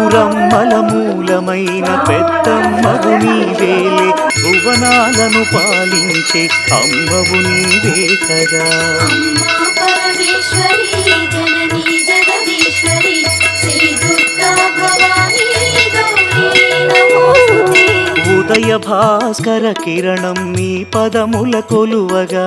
ముగురమ్మల మూలమైన పెద్దమ్మవు నీవేలే భువనాలను పాలించే అమ్మవు నీవే కదా. ఉదయ భాస్కర కిరణం నీ పదముల కొలువగా